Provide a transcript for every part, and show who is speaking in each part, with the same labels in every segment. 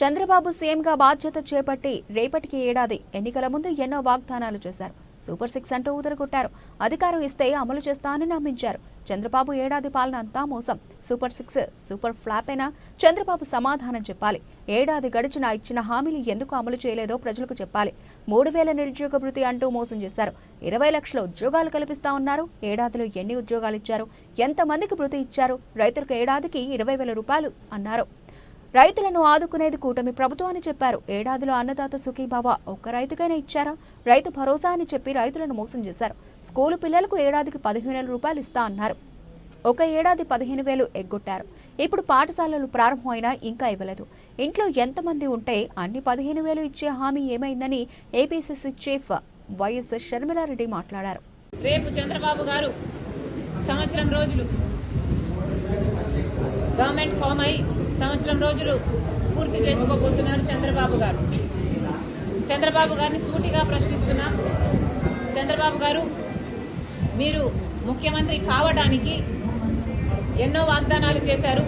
Speaker 1: చంద్రబాబు సీఎంగా బాధ్యత చేపట్టి రేపటికి ఏడాది ఎన్నికల ముందు ఎన్నో వాగ్దానాలు చేశారు. సూపర్ సిక్స్ అంటూ ఊదరగొట్టారు. అధికారం ఇస్తే అమలు చేస్తానని నమ్మించారు. చంద్రబాబు ఏడాది పాలన అంతా మోసం. సూపర్ సిక్స్ సూపర్ ఫ్లాప్ అయినా చంద్రబాబు సమాధానం చెప్పాలి. ఏడాది గడిచిన ఇచ్చిన హామీలు ఎందుకు అమలు చేయలేదో ప్రజలకు చెప్పాలి. మూడు వేల నిరుద్యోగ భృతి అంటూ మోసం చేశారు. ఇరవై లక్షల ఉద్యోగాలు కల్పిస్తా ఉన్నారు. ఏడాదిలో ఎన్ని ఉద్యోగాలు ఇచ్చారు? ఎంతమందికి భృతి ఇచ్చారు? రైతులకు ఏడాదికి ఇరవై వేల రూపాయలు అన్నారు. రైతులను ఆదుకునేది కూటమి ప్రభుత్వం అని చెప్పారు. ఏడాదిలో అన్నదాత సుఖీభావ ఒక్క రైతుకైనా ఇచ్చారా? రైతు భరోసా అని చెప్పి రైతులను మోసం చేశారు. స్కూలు పిల్లలకు ఏడాదికి పదిహేను వేల రూపాయలు ఇస్తా అన్నారు. ఒక ఏడాది పదిహేను వేలు ఎగ్గొట్టారు. ఇప్పుడు పాఠశాలలు ప్రారంభమైనా ఇంకా ఇవ్వలేదు. ఇంట్లో ఎంతమంది ఉంటే అన్ని పదిహేను వేలు ఇచ్చే హామీ ఏమైందని ఏపీసీసీ చీఫ్ వైఎస్ షర్మిలారెడ్డి మాట్లాడారు.
Speaker 2: రేపు చంద్రబాబు గారు సంవత్సరం రోజులు గవర్నమెంట్ ఫామ్ అయి సంవత్సరం రోజులు పూర్తి చేసుకోబోతున్నారు చంద్రబాబు గారు. చంద్రబాబు గారిని సూటిగా ప్రశ్నిస్తున్నాం. చంద్రబాబు గారు మీరు ముఖ్యమంత్రి కావడానికి ఎన్నో వాగ్దానాలు చేశారు.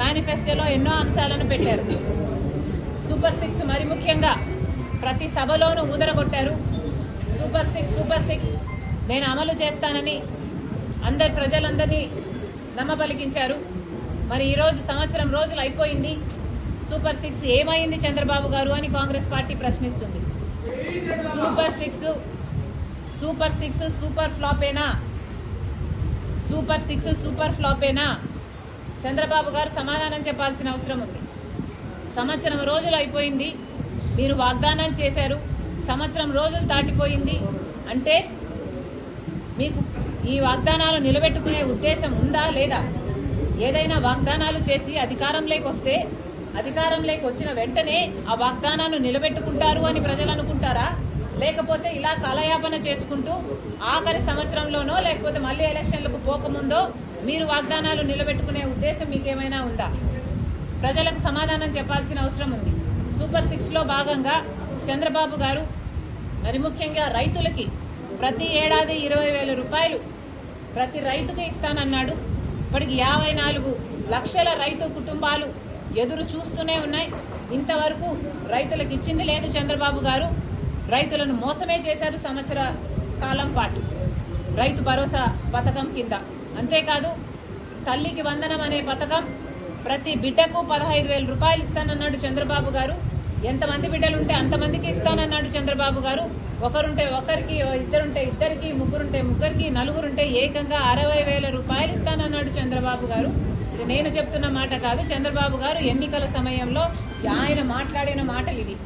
Speaker 2: మేనిఫెస్టోలో ఎన్నో అంశాలను పెట్టారు. సూపర్ సిక్స్ మరి ముఖ్యంగా ప్రతి సభలోనూ ఊదరగొట్టారు. సూపర్ సిక్స్ సూపర్ సిక్స్ నేను అమలు చేస్తానని అందరి ప్రజలందరినీ నమ్మబలికించారు మరి ఈరోజు సంవత్సరం రోజులు అయిపోయింది. సూపర్ సిక్స్ ఏమైంది చంద్రబాబు గారు అని Congress party ప్రశ్నిస్తుంది. Super six super six super ఫ్లాపేనా? Super six super ఫ్లాపేనా? చంద్రబాబు గారు సమాధానం చెప్పాల్సిన అవసరం ఉంది. సంవత్సరం రోజులు అయిపోయింది. మీరు వాగ్దానాలు చేశారు. సంవత్సరం రోజులు దాటిపోయింది. అంటే మీకు ఈ వాగ్దానాలు నిలబెట్టుకునే ఉద్దేశం ఉందా లేదా? ఏదైనా వాగ్దానాలు చేసి అధికారంలోకి వస్తే అధికారంలోకి వచ్చిన వెంటనే ఆ వాగ్దానాన్ని నిలబెట్టుకుంటారు అని ప్రజలు అనుకుంటారా? లేకపోతే ఇలా కాలయాపన చేసుకుంటూ ఆఖరి సంవత్సరంలోనో లేకపోతే మళ్ళీ ఎలక్షన్లకు పోకముందో మీరు వాగ్దానాలు నిలబెట్టుకునే ఉద్దేశం మీకేమైనా ఉందా? ప్రజలకు సమాధానం చెప్పాల్సిన అవసరం ఉంది. సూపర్ సిక్స్లో భాగంగా చంద్రబాబు గారు మరి ముఖ్యంగా రైతులకి ప్రతి ఏడాది ఇరవై వేల రూపాయలు ప్రతి రైతుకి ఇస్తానన్నాడు. ఇప్పటికి యాభై నాలుగు లక్షల రైతు కుటుంబాలు ఎదురు చూస్తూనే ఉన్నాయి. ఇంతవరకు రైతులకు ఇచ్చింది లేదు చంద్రబాబు గారు. రైతులను మోసమే చేశారు సంవత్సర కాలం పాటు. రైతు భరోసా పథకం కింద. అంతేకాదు తల్లికి వందనం అనే పథకం ప్రతి బిడ్డకు పదహైదు వేల రూపాయలు ఇస్తానన్నాడు చంద్రబాబు గారు. ఎంతమంది బిడ్డలు ఉంటే అంతమందికి ఇస్తానన్నాడు చంద్రబాబు గారు. ఒకరుంటే ఒకరికి ఇద్దరుంటే ఇద్దరికి ముగ్గురుంటే ముగ్గురికి నలుగురుంటే ఏకంగా అరవై వేల రూపాయలు ఇస్తానన్నాడు చంద్రబాబు గారు. ఇది నేను చెప్తున్న మాట కాదు చంద్రబాబు గారు ఎన్నికల సమయంలో ఆయన మాట్లాడిన మాటలు ఇవి.